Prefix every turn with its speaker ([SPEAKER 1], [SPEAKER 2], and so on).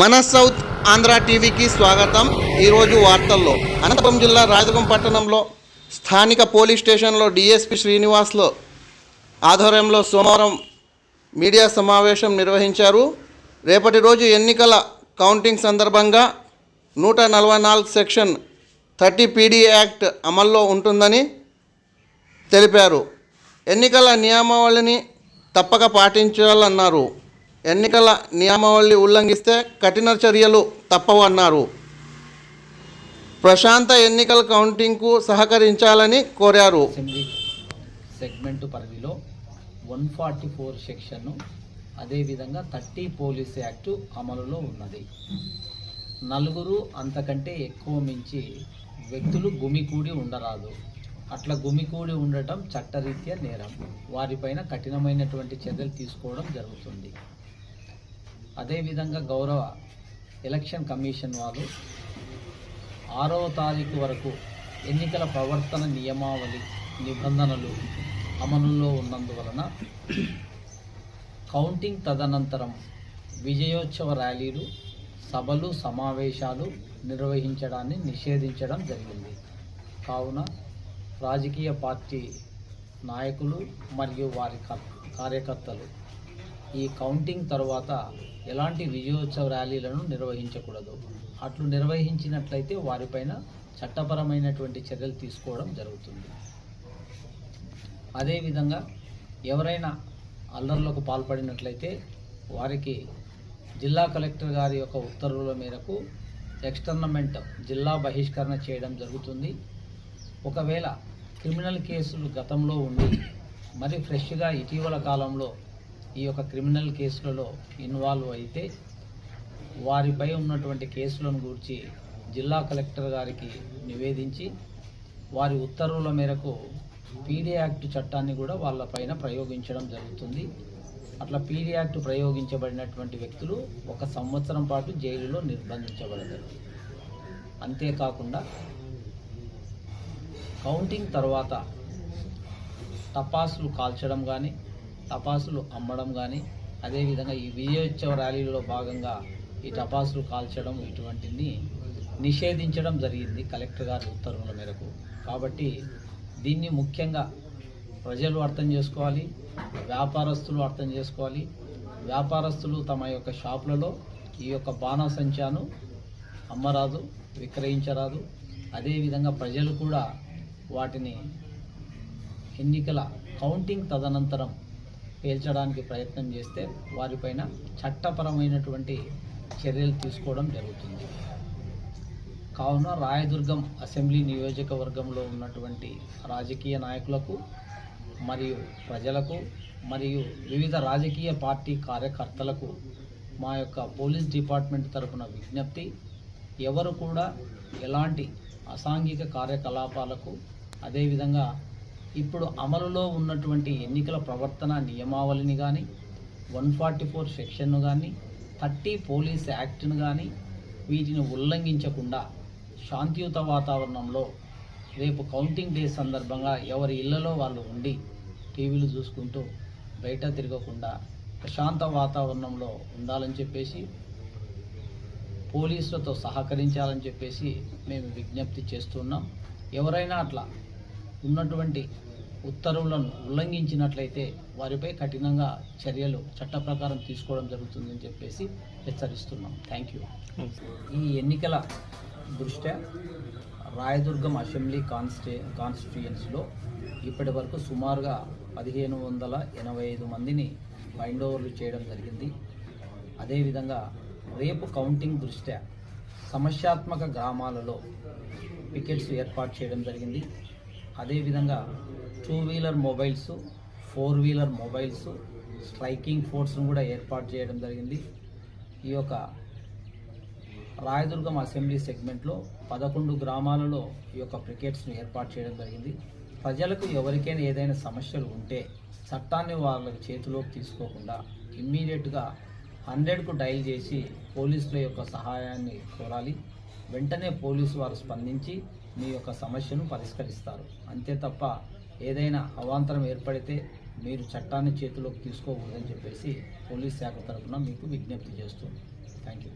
[SPEAKER 1] మన సౌత్ ఆంధ్ర టీవీకి స్వాగతం. ఈరోజు వార్తల్లో అనంతపురం జిల్లా రాజగం పట్టణంలో స్థానిక పోలీస్ స్టేషన్లో డిఎస్పి శ్రీనివాస్లో ఆధ్వర్యంలో సోమవారం మీడియా సమావేశం నిర్వహించారు. రేపటి రోజు ఎన్నికల కౌంటింగ్ సందర్భంగా నూట నలభై నాలుగు సెక్షన్ థర్టీ పీడీ యాక్ట్ అమల్లో ఉంటుందని తెలిపారు. ఎన్నికల నియమావళిని తప్పక పాటించాలన్నారు. ఎన్నికల నియమావళి ఉల్లంఘిస్తే కఠిన చర్యలు తప్పవన్నారు. ప్రశాంత ఎన్నికల కౌంటింగ్కు సహకరించాలని కోరారు.
[SPEAKER 2] సెగ్మెంట్ పరిధిలో వన్ ఫార్టీ ఫోర్ సెక్షన్ అదేవిధంగా థర్టీ పోలీస్ యాక్టు అమలులో ఉన్నది. నలుగురు అంతకంటే ఎక్కువ మించి వ్యక్తులు గుమికూడి ఉండరాదు. అట్లా గుమికూడి ఉండటం చట్టరీత్యా నేరం. వారిపైన కఠినమైనటువంటి చర్యలు తీసుకోవడం జరుగుతుంది. అదేవిధంగా గౌరవ ఎలక్షన్ కమిషన్ వాళ్ళు ఆరవ తారీఖు వరకు ఎన్నికల ప్రవర్తన నియమావళి నిబంధనలు అమలులో ఉన్నందువలన కౌంటింగ్ తదనంతరం విజయోత్సవ ర్యాలీలు సభలు సమావేశాలు నిర్వహించడాన్ని నిషేధించడం జరిగింది. కావున రాజకీయ పార్టీ నాయకులు మరియు వారి కార్యకర్తలు ఈ కౌంటింగ్ తర్వాత ఎలాంటి విజయోత్సవ ర్యాలీలను నిర్వహించకూడదు. అట్లు నిర్వహించినట్లయితే వారిపైన చట్టపరమైనటువంటి చర్యలు తీసుకోవడం జరుగుతుంది. అదేవిధంగా ఎవరైనా అల్లర్లకు పాల్పడినట్లయితే వారికి జిల్లా కలెక్టర్ గారి యొక్క ఉత్తర్వుల మేరకు ఎక్స్టర్నమెంట్ జిల్లా బహిష్కరణ చేయడం జరుగుతుంది. ఒకవేళ క్రిమినల్ కేసులు గతంలో ఉండి మరి ఫ్రెష్గా ఇటీవల కాలంలో ఈ యొక్క క్రిమినల్ కేసులలో ఇన్వాల్వ్ అయితే వారిపై ఉన్నటువంటి కేసులను గురించి జిల్లా కలెక్టర్ గారికి నివేదించి వారి ఉత్తర్వుల మేరకు పీడీ యాక్ట్ చట్టాన్ని కూడా వాళ్ళపైన ప్రయోగించడం జరుగుతుంది. అట్లా పీడీ యాక్ట్ ప్రయోగించబడినటువంటి వ్యక్తులు ఒక సంవత్సరం పాటు జైలులో నిర్బంధించబడతారు. అంతేకాకుండా కౌంటింగ్ తర్వాత టపాసులు కాల్చడం కానీ టపాసులు అమ్మడం కానీ అదేవిధంగా ఈ విజయోత్సవ ర్యాలీలో భాగంగా ఈ టపాసులు కాల్చడం ఇటువంటిని నిషేధించడం జరిగింది కలెక్టర్ గారి ఉత్తర్వుల మేరకు. కాబట్టి దీన్ని ముఖ్యంగా ప్రజలు అర్థం చేసుకోవాలి వ్యాపారస్తులు అర్థం చేసుకోవాలి. వ్యాపారస్తులు తమ యొక్క షాపులలో ఈ యొక్క బాణసంచాను అమ్మరాదు విక్రయించరాదు. అదేవిధంగా ప్రజలు కూడా వాటిని ఎన్నికల కౌంటింగ్ తదనంతరం పేల్చడానికి ప్రయత్నం చేస్తే వారిపైన చట్టపరమైనటువంటి చర్యలు తీసుకోవడం జరుగుతుంది. కావున రాయదుర్గం అసెంబ్లీ నియోజకవర్గంలో ఉన్నటువంటి రాజకీయ నాయకులకు మరియు ప్రజలకు మరియు వివిధ రాజకీయ పార్టీ కార్యకర్తలకు మా యొక్క పోలీస్ డిపార్ట్మెంట్ తరపున విజ్ఞప్తి ఎవరు కూడా ఎలాంటి అసాంఘిక కార్యకలాపాలకు అదేవిధంగా ఇప్పుడు అమలులో ఉన్నటువంటి ఎన్నికల ప్రవర్తన నియమావళిని కానీ వన్ ఫార్టీ ఫోర్ సెక్షన్ను కానీ థర్టీ పోలీస్ యాక్ట్ను కానీ వీటిని ఉల్లంఘించకుండా శాంతియుత వాతావరణంలో రేపు కౌంటింగ్ డే సందర్భంగా ఎవరి ఇళ్ళలో వాళ్ళు ఉండి టీవీలు చూసుకుంటూ బయట తిరగకుండా ప్రశాంత వాతావరణంలో ఉండాలని చెప్పేసి పోలీసులతో సహకరించాలని చెప్పేసి మేము విజ్ఞప్తి చేస్తున్నాం. ఎవరైనా అట్లా ఉన్నటువంటి ఉత్తర్వులను ఉల్లంఘించినట్లయితే వారిపై కఠినంగా చర్యలు చట్ట ప్రకారం తీసుకోవడం జరుగుతుందని చెప్పేసి హెచ్చరిస్తున్నాం. థ్యాంక్ యూ ఈ ఎన్నికల దృష్ట్యా రాయదుర్గం అసెంబ్లీ కాన్స్టే కాన్స్టిట్యుయెన్సీలో ఇప్పటి వరకు సుమారుగా పదిహేను వందల ఎనభై ఐదు మందిని బైండ్ ఓవర్లు చేయడం జరిగింది. అదేవిధంగా రేపు కౌంటింగ్ దృష్ట్యా సమస్యాత్మక గ్రామాలలో పికెట్స్ ఏర్పాటు చేయడం జరిగింది. అదేవిధంగా two wheeler mobiles four wheeler mobiles striking ఫోర్స్ను కూడా ఏర్పాటు చేయడం జరిగింది. ఈ యొక్క రాయదుర్గం అసెంబ్లీ సెగ్మెంట్లో పదకొండు గ్రామాలలో ఈ యొక్క క్రికెట్స్ను ఏర్పాటు చేయడం జరిగింది. ప్రజలకు ఎవరికైనా ఏదైనా సమస్యలు ఉంటే చట్టాన్ని వాళ్ళకి చేతిలోకి తీసుకోకుండా ఇమ్మీడియట్గా హండ్రెడ్కు డైల్ చేసి పోలీసుల యొక్క సహాయాన్ని కోరాలి. వెంటనే పోలీసు వారు స్పందించి మీ యొక్క సమస్యను పరిష్కరిస్తారు. అంతే తప్ప ఏదైనా అవాంతరం ఏర్పడితే మీరు చట్టాన్ని చేతిలోకి తీసుకోకూడదని చెప్పేసి పోలీస్ శాఖ తరఫున మీకు విజ్ఞప్తి చేస్తుంది థ్యాంక్ యూ